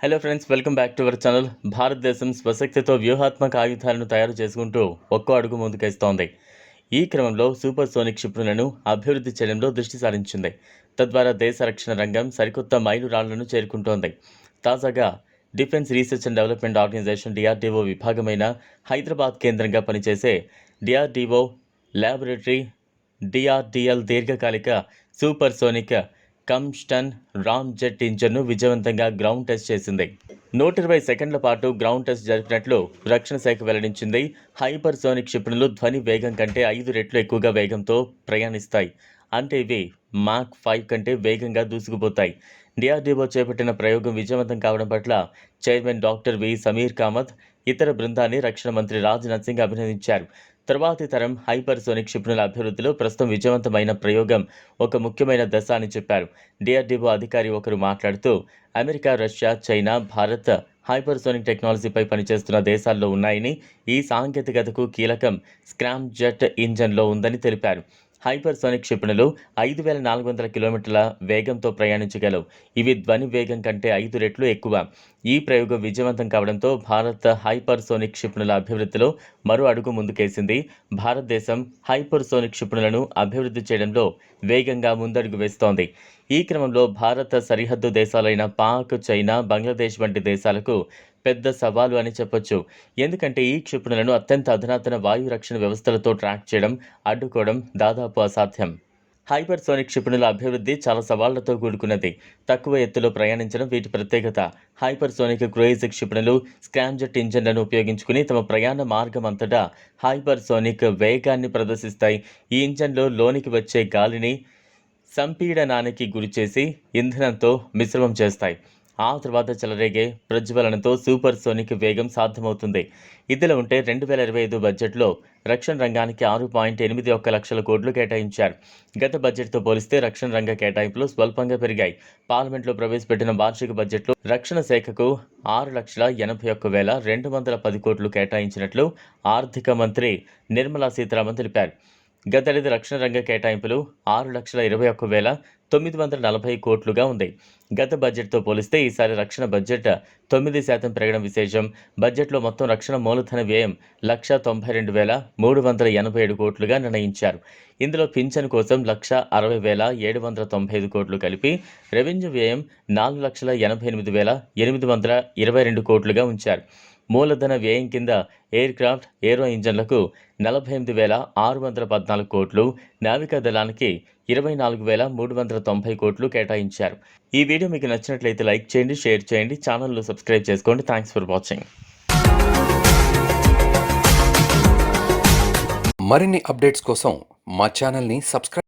Hello friends welcome back to our channel భారతదేశం స్వశక్తితో వ్యూహాత్మక ఆయుధాలను తయారు చేసుకుంటూ ఒక్కో అడుగు ముందుకేస్తోంది. ఈ క్రమంలో సూపర్ సోనిక్ క్షిపణులను అభివృద్ధి చేయడంలో దృష్టి సారించింది. తద్వారా దేశ రక్షణ రంగం సరికొత్త మైలురాళ్ళను చేరుకుంటోంది. తాజాగా defence research and development organisation DRDO విభాగమైన Hyderabad కేంద్రంగా పనిచేసే డిఆర్డీఓ ల్యాబొరేటరీ డిఆర్డిఎల్ దీర్ఘకాలిక supersonic combustion ramjet ఇంజన్ను విజయవంతంగా గ్రౌండ్ టెస్ట్ చేసింది. నూట ఇరవై సెకండ్ల పాటు గ్రౌండ్ టెస్ట్ జరిపినట్లు రక్షణ శాఖ వెల్లడించింది. హైపర్ సోనిక్ క్షిపణులు ధ్వని వేగం కంటే ఐదు రెట్లు ఎక్కువగా వేగంతో ప్రయాణిస్తాయి. అంటే ఇవి మాక్ ఫైవ్ కంటే వేగంగా దూసుకుపోతాయి. డిఆర్డీఓ చేపట్టిన ప్రయోగం విజయవంతం కావడం పట్ల chairman doctor V Sameer Kamat ఇతర బృందాన్ని రక్షణ మంత్రి రాజ్నాథ్ సింగ్ అభినందించారు. తర్వాతి తరం హైపర్సోనిక్ క్షిపణుల అభివృద్ధిలో ప్రస్తుతం విజయవంతమైన ప్రయోగం ఒక ముఖ్యమైన దశ అని చెప్పారు. డిఆర్డీఓ అధికారి ఒకరు మాట్లాడుతూ America Russia China Bharat hypersonic టెక్నాలజీపై పనిచేస్తున్న దేశాల్లో ఉన్నాయని ఈ సాంకేతికతకు కీలకం స్క్రామ్ జెట్ ఇంజన్లో ఉందని తెలిపారు. హైపర్సోనిక్ క్షిపణులు ఐదు వేల నాలుగు వందల కిలోమీటర్ల వేగంతో ప్రయాణించగలవు. ఇవి ధ్వని వేగం కంటే ఐదు రెట్లు ఎక్కువ. ఈ ప్రయోగం విజయవంతం కావడంతో భారత్ హైపర్సోనిక్ క్షిపణుల అభివృద్ధిలో మరో అడుగు ముందుకేసింది. భారతదేశం హైపర్సోనిక్ క్షిపణులను అభివృద్ధి చేయడంలో వేగంగా ముందడుగు వేస్తోంది. ఈ క్రమంలో భారత సరిహద్దు దేశాలైన పాక్ చైనా బంగ్లాదేశ్ వంటి దేశాలకు పెద్ద సవాలు అని చెప్పొచ్చు. ఎందుకంటే ఈ క్షిపణులను అత్యంత అధునాతన వాయు రక్షణ వ్యవస్థలతో ట్రాక్ చేయడం అడ్డుకోవడం దాదాపు అసాధ్యం. హైపర్సోనిక్ క్షిపణుల అభివృద్ధి చాలా సవాళ్ళతో కూడుకున్నది. తక్కువ ఎత్తులో ప్రయాణించడం వీటి ప్రత్యేకత. హైపర్సోనిక్ క్రూయిజ్ క్షిపణులు స్క్రామ్జెట్ ఇంజన్లను ఉపయోగించుకుని తమ ప్రయాణ మార్గం అంతటా హైపర్సోనిక్ వేగాన్ని ప్రదర్శిస్తాయి. ఈ ఇంజన్లో లోనికి వచ్చే గాలిని సంపీడనానికి గురిచేసి ఇంధనంతో మిశ్రమం చేస్తాయి. ఆ తర్వాత చెలరేగే ప్రజ్వలనతో సూపర్ సోనిక్ వేగం సాధ్యమవుతుంది. ఇదిలా ఉంటే రెండు వేల ఇరవై ఐదు బడ్జెట్లో రక్షణ రంగానికి ఆరు పాయింట్ ఎనిమిది ఒక్క లక్షల కోట్లు కేటాయించారు. గత బడ్జెట్తో పోలిస్తే రక్షణ రంగ కేటాయింపులు స్వల్పంగా పెరిగాయి. పార్లమెంట్లో ప్రవేశపెట్టిన వార్షిక బడ్జెట్లో రక్షణ శాఖకు ఆరు లక్షల ఎనభై ఒక్క వేల రెండు వందల పది కోట్లు కేటాయించినట్లు ఆర్థిక మంత్రి నిర్మలా సీతారామన్ తెలిపారు. గతేడాది రక్షణ రంగ కేటాయింపులు ఆరు లక్షల ఇరవై ఒక్క వేల తొమ్మిది వందల నలభై కోట్లుగా ఉంది. గత బడ్జెట్తో పోలిస్తే ఈసారి రక్షణ బడ్జెట్ తొమ్మిది శాతం పెరగడం విశేషం. బడ్జెట్లో మొత్తం రక్షణ మూలధన వ్యయం లక్ష తొంభై రెండు వేల మూడు వందల ఎనభై ఏడు కోట్లుగా నిర్ణయించారు. ఇందులో పింఛన్ కోసం లక్ష అరవై వేల ఏడు వందల తొంభై ఐదు కోట్లు కలిపి రెవెన్యూ వ్యయం నాలుగు లక్షల ఎనభై ఎనిమిది వేల ఎనిమిది వందల ఇరవై రెండు కోట్లుగా ఉంచారు. మూలధన వ్యయం కింద ఎయిర్ క్రాఫ్ట్ ఏరో ఇంజన్లకు నలభై ఎనిమిది వేల ఆరు వందల పద్నాలుగు కోట్లు నావికా దళానికి ఇరవై నాలుగు వేల మూడు వందల తొంభై కోట్లు కేటాయించారు. ఈ వీడియో మీకు నచ్చినట్లయితే లైక్ చేయండి షేర్ చేయండి ఛానల్ను సబ్స్క్రైబ్ చేసుకోండి. థ్యాంక్స్ ఫర్ వాచింగ్ మరిన్ని అప్డేట్స్ కోసం మా ఛానల్ని సబ్స్క్రైబ్